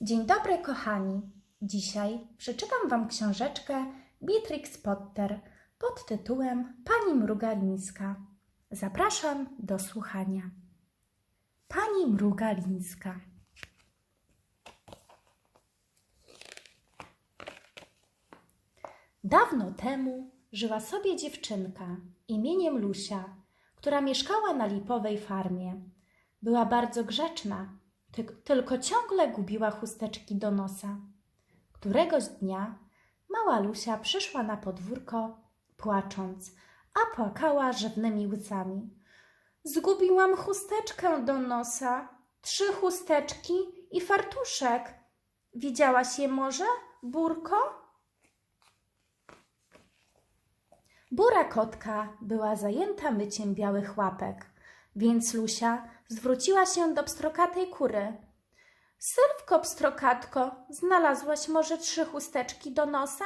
Dzień dobry, kochani. Dzisiaj przeczytam Wam książeczkę Beatrix Potter pod tytułem Pani Mrugalińska. Zapraszam do słuchania. Pani Mrugalińska. Dawno temu żyła sobie dziewczynka imieniem Lusia, która mieszkała na lipowej farmie. Była bardzo grzeczna, tylko ciągle gubiła chusteczki do nosa. Któregoś dnia mała Lusia przyszła na podwórko płacząc, a płakała rzewnymi łzami. Zgubiłam chusteczkę do nosa, trzy chusteczki i fartuszek. Widziałaś je może, Burko? Bura kotka była zajęta myciem białych łapek, więc Lusia zwróciła się do pstrokatej kury. Sylwko, pstrokatko, znalazłaś może trzy chusteczki do nosa?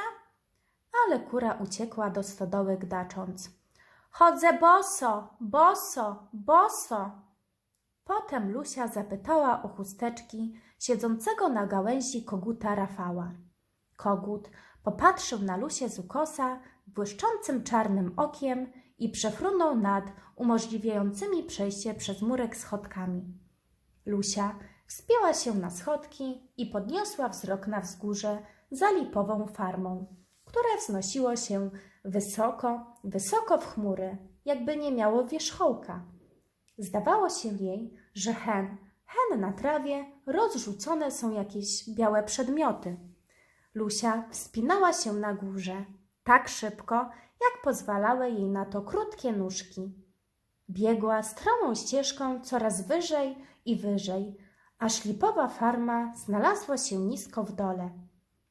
Ale kura uciekła do stodoły gdacząc. Chodzę boso, boso, boso. Potem Lusia zapytała o chusteczki siedzącego na gałęzi koguta Rafała. Kogut popatrzył na Lusię z ukosa błyszczącym czarnym okiem i przefrunął nad umożliwiającymi przejście przez murek schodkami. Lusia wspięła się na schodki i podniosła wzrok na wzgórze za lipową farmą, które wznosiło się wysoko, wysoko w chmury, jakby nie miało wierzchołka. Zdawało się jej, że hen, hen na trawie rozrzucone są jakieś białe przedmioty. Lusia wspinała się na górze tak szybko, jak pozwalały jej na to krótkie nóżki. Biegła stromą ścieżką coraz wyżej i wyżej, aż lipowa farma znalazła się nisko w dole.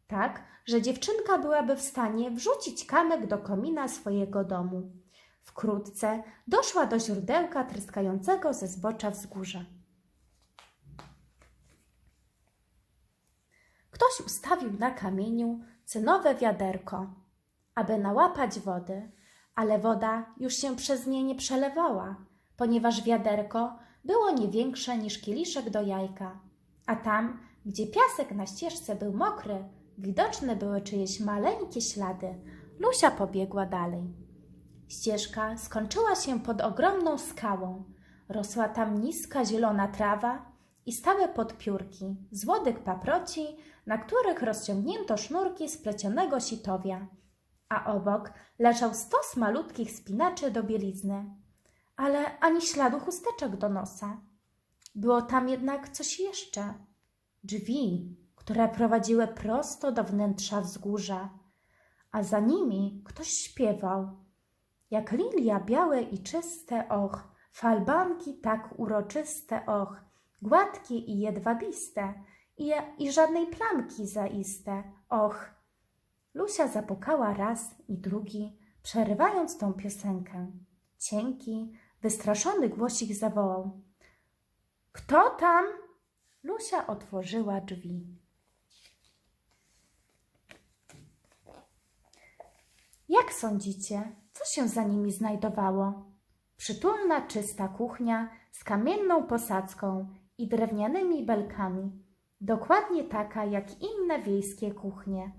Tak, że dziewczynka byłaby w stanie wrzucić kamyk do komina swojego domu. Wkrótce doszła do źródełka tryskającego ze zbocza wzgórza. Ktoś ustawił na kamieniu cynowe wiaderko, aby nałapać wody, ale woda już się przez nie nie przelewała, ponieważ wiaderko było nie większe niż kieliszek do jajka, a tam, gdzie piasek na ścieżce był mokry, widoczne były czyjeś maleńkie ślady. Lusia pobiegła dalej. Ścieżka skończyła się pod ogromną skałą. Rosła tam niska zielona trawa i stałe podpiórki z paproci, na których rozciągnięto sznurki z plecionego sitowia, a obok leżał stos malutkich spinaczy do bielizny, ale ani śladu chusteczek do nosa. Było tam jednak coś jeszcze. Drzwi, które prowadziły prosto do wnętrza wzgórza, a za nimi ktoś śpiewał. Jak lilia białe i czyste, och, falbanki tak uroczyste, och, gładkie i jedwabiste, i, i żadnej plamki zaiste, och. Lusia zapukała raz i drugi, przerywając tą piosenkę. Cienki, wystraszony głosik zawołał. Kto tam? Lusia otworzyła drzwi. Jak sądzicie, co się za nimi znajdowało? Przytulna, czysta kuchnia z kamienną posadzką i drewnianymi belkami. Dokładnie taka jak inne wiejskie kuchnie.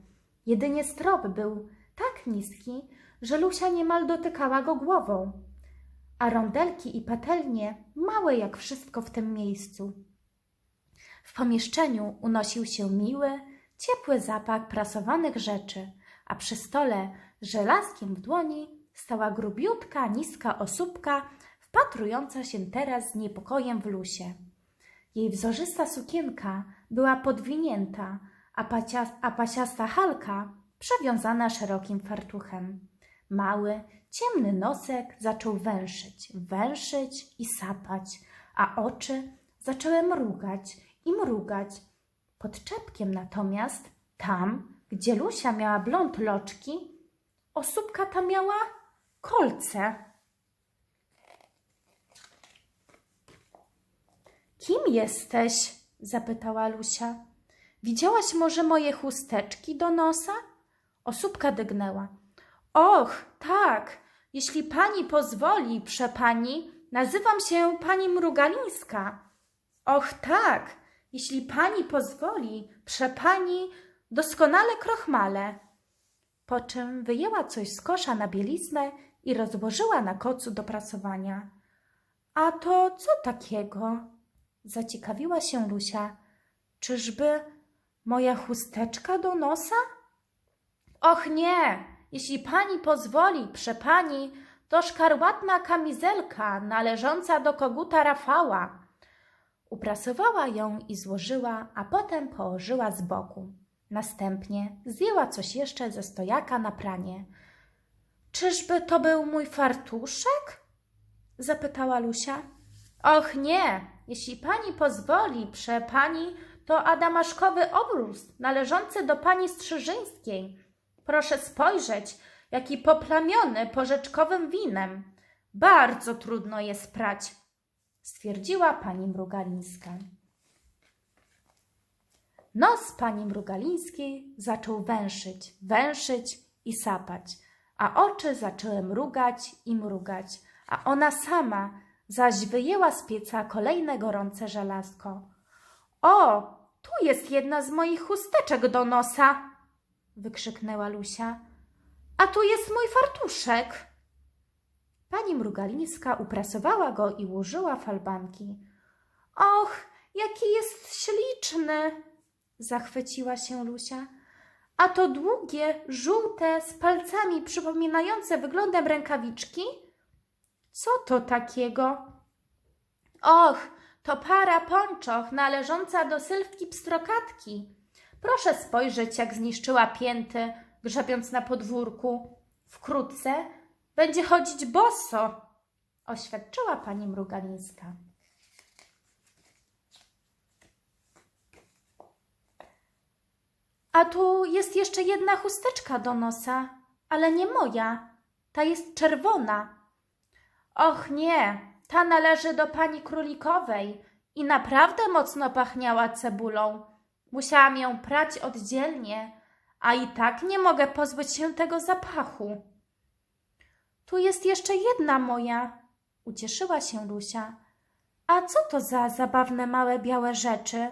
Jedynie strop był tak niski, że Lusia niemal dotykała go głową, a rondelki i patelnie małe jak wszystko w tym miejscu. W pomieszczeniu unosił się miły, ciepły zapach prasowanych rzeczy, a przy stole z żelazkiem w dłoni stała grubiutka, niska osóbka, wpatrująca się teraz z niepokojem w Lusie. Jej wzorzysta sukienka była podwinięta, a, pacia, a pasiasta halka przewiązana szerokim fartuchem. Mały, ciemny nosek zaczął węszyć, węszyć i sapać, a oczy zaczęły mrugać i mrugać. Pod czepkiem natomiast, tam, gdzie Lusia miała blond loczki, osóbka ta miała kolce. Kim jesteś? zapytała Lusia. Widziałaś może moje chusteczki do nosa? Osóbka dygnęła. Och, tak, jeśli pani pozwoli, przepani, nazywam się pani Mrugalińska. Och, tak, jeśli pani pozwoli, przepani doskonale krochmale. Po czym wyjęła coś z kosza na bieliznę i rozłożyła na kocu do prasowania. A to co takiego? Zaciekawiła się Lusia. Czyżby moja chusteczka do nosa? Och nie, jeśli pani pozwoli, przepani, to szkarłatna kamizelka należąca do koguta Rafała. Uprasowała ją i złożyła, a potem położyła z boku. Następnie zdjęła coś jeszcze ze stojaka na pranie. Czyżby to był mój fartuszek? zapytała Lusia. Och nie, jeśli pani pozwoli, prze pani, to adamaszkowy obrus należący do pani Strzyżyńskiej. Proszę spojrzeć, jaki poplamiony porzeczkowym winem. Bardzo trudno je sprać, stwierdziła pani Mrugalińska. Nos pani Mrugalińskiej zaczął węszyć, węszyć i sapać, a oczy zaczęły mrugać i mrugać, a ona sama zaś wyjęła z pieca kolejne gorące żelazko. O, tu jest jedna z moich chusteczek do nosa! wykrzyknęła Lusia. A tu jest mój fartuszek. Pani Mrugalińska uprasowała go i ułożyła falbanki. Och, jaki jest śliczny! Zachwyciła się Lusia. A to długie, żółte, z palcami przypominające wyglądem rękawiczki? Co to takiego? Och, to para pończoch należąca do sylwki pstrokatki. Proszę spojrzeć, jak zniszczyła pięty, grzebiąc na podwórku. Wkrótce będzie chodzić boso, oświadczyła pani Mrugalińska. A tu jest jeszcze jedna chusteczka do nosa, ale nie moja. Ta jest czerwona. Och nie, ta należy do pani królikowej i naprawdę mocno pachniała cebulą. Musiałam ją prać oddzielnie, a i tak nie mogę pozbyć się tego zapachu. Tu jest jeszcze jedna moja, ucieszyła się Lusia. A co to za zabawne małe białe rzeczy?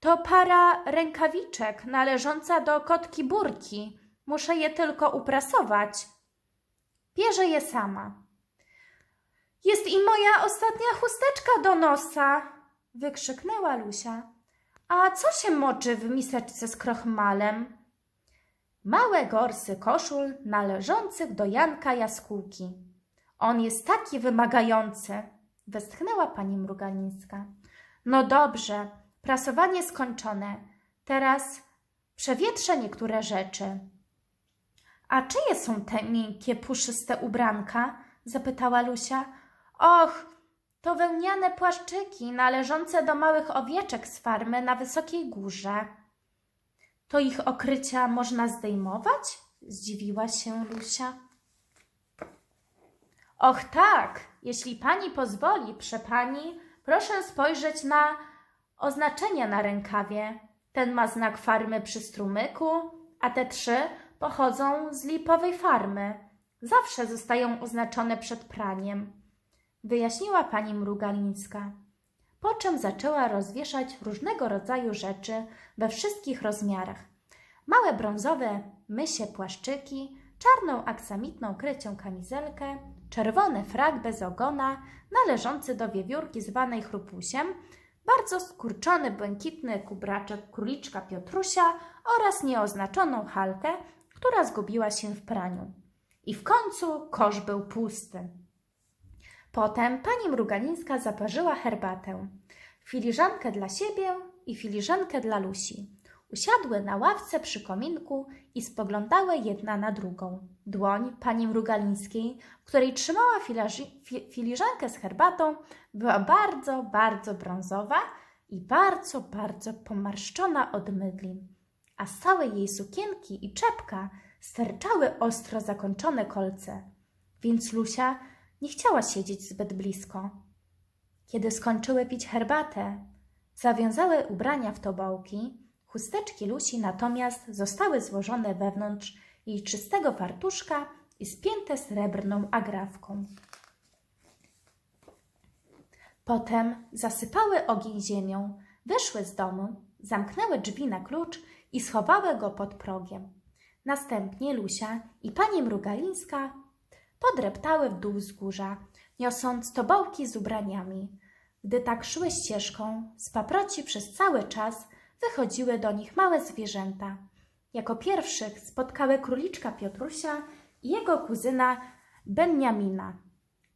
To para rękawiczek należąca do kotki burki. Muszę je tylko uprasować. Bierze je sama. Jest i moja ostatnia chusteczka do nosa, wykrzyknęła Lusia. A co się moczy w miseczce z krochmalem? Małe gorsy koszul należących do Janka Jaskółki. On jest taki wymagający, westchnęła pani Mrugalińska. No dobrze, prasowanie skończone. Teraz przewietrzę niektóre rzeczy. A czyje są te miękkie, puszyste ubranka? zapytała Lusia. Och, to wełniane płaszczyki należące do małych owieczek z farmy na wysokiej górze. To ich okrycia można zdejmować? Zdziwiła się Lusia. Och tak, jeśli pani pozwoli, przepani, proszę spojrzeć na oznaczenia na rękawie. Ten ma znak farmy przy strumyku, a te trzy pochodzą z lipowej farmy. Zawsze zostają oznaczone przed praniem, wyjaśniła pani Mrugalińska. Po czym zaczęła rozwieszać różnego rodzaju rzeczy we wszystkich rozmiarach. Małe brązowe mysie płaszczyki, czarną aksamitną krycią kamizelkę, czerwony frak bez ogona, należący do wiewiórki zwanej chrupusiem, bardzo skurczony błękitny kubraczek króliczka Piotrusia oraz nieoznaczoną halkę, która zgubiła się w praniu. I w końcu kosz był pusty. Potem pani Mrugalińska zaparzyła herbatę. Filiżankę dla siebie i filiżankę dla Lusi. Usiadły na ławce przy kominku i spoglądały jedna na drugą. Dłoń pani Mrugalińskiej, której trzymała fi filiżankę z herbatą, była bardzo, bardzo brązowa i bardzo, bardzo pomarszczona od mydli, a z całej jej sukienki i czepka sterczały ostro zakończone kolce, więc Lusia nie chciała siedzieć zbyt blisko. Kiedy skończyły pić herbatę, zawiązały ubrania w tobołki, chusteczki Lusi natomiast zostały złożone wewnątrz jej czystego fartuszka i spięte srebrną agrafką. Potem zasypały ogień ziemią, Wyszły z domu, zamknęły drzwi na klucz i schowały go pod progiem. Następnie Lusia i pani Mrugalińska podreptały w dół wzgórza, niosąc tobołki z ubraniami. Gdy tak szły ścieżką, z paproci przez cały czas wychodziły do nich małe zwierzęta. Jako pierwszych spotkały króliczka Piotrusia i jego kuzyna Benjamina.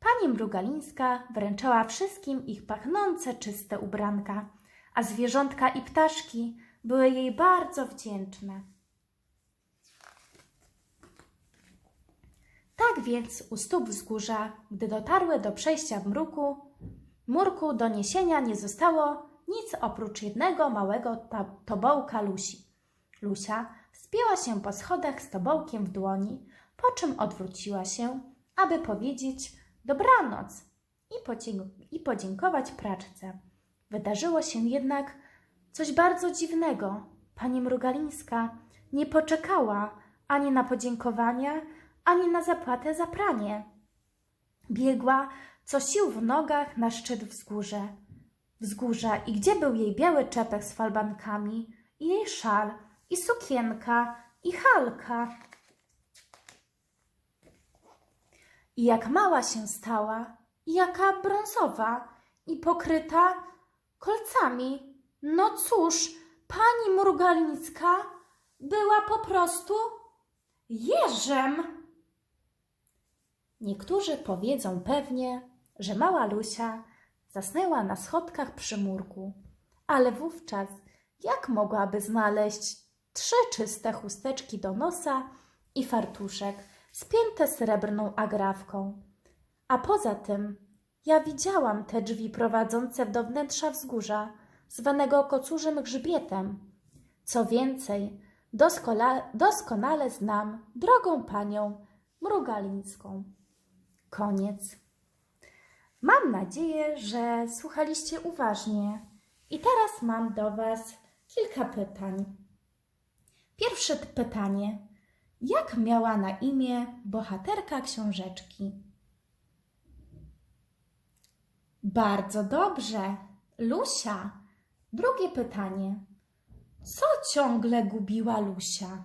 Pani Mrugalińska wręczała wszystkim ich pachnące, czyste ubranka, a zwierzątka i ptaszki były jej bardzo wdzięczne. Tak więc u stóp wzgórza, gdy dotarły do przejścia w mruku, murku do niesienia nie zostało nic oprócz jednego małego tobołka Lusi. Lusia wspięła się po schodach z tobołkiem w dłoni, po czym odwróciła się, aby powiedzieć dobranoc i podziękować praczce. Wydarzyło się jednak coś bardzo dziwnego. Pani Mrugalińska nie poczekała ani na podziękowania, ani na zapłatę za pranie. Biegła co sił w nogach na szczyt wzgórze. Wzgórza i gdzie był jej biały czepek z falbankami, i jej szal, i sukienka, i halka. I jak mała się stała, i jaka brązowa, i pokryta kolcami. No cóż, pani Mrugalińska była po prostu jeżem. Niektórzy powiedzą pewnie, że mała Lusia zasnęła na schodkach przy murku, ale wówczas jak mogłaby znaleźć trzy czyste chusteczki do nosa i fartuszek spięte srebrną agrawką? A poza tym ja widziałam te drzwi prowadzące do wnętrza wzgórza, zwanego kocurzym grzbietem. Co więcej, doskola, doskonale znam drogą panią Mrugalińską. Koniec. Mam nadzieję, że słuchaliście uważnie. I teraz mam do Was kilka pytań. Pierwsze pytanie. Jak miała na imię bohaterka książeczki? Bardzo dobrze. Lusia. Drugie pytanie. Co ciągle gubiła Lusia?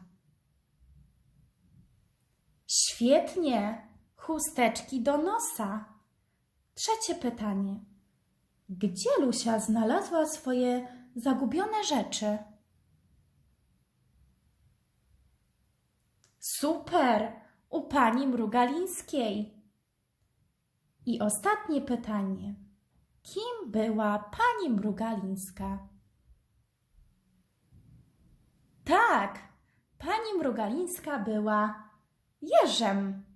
Świetnie. Chusteczki do nosa. Trzecie pytanie. Gdzie Lusia znalazła swoje zagubione rzeczy? Super! U pani Mrugalińskiej. I ostatnie pytanie. Kim była pani Mrugalińska? Tak, pani Mrugalińska była jeżem.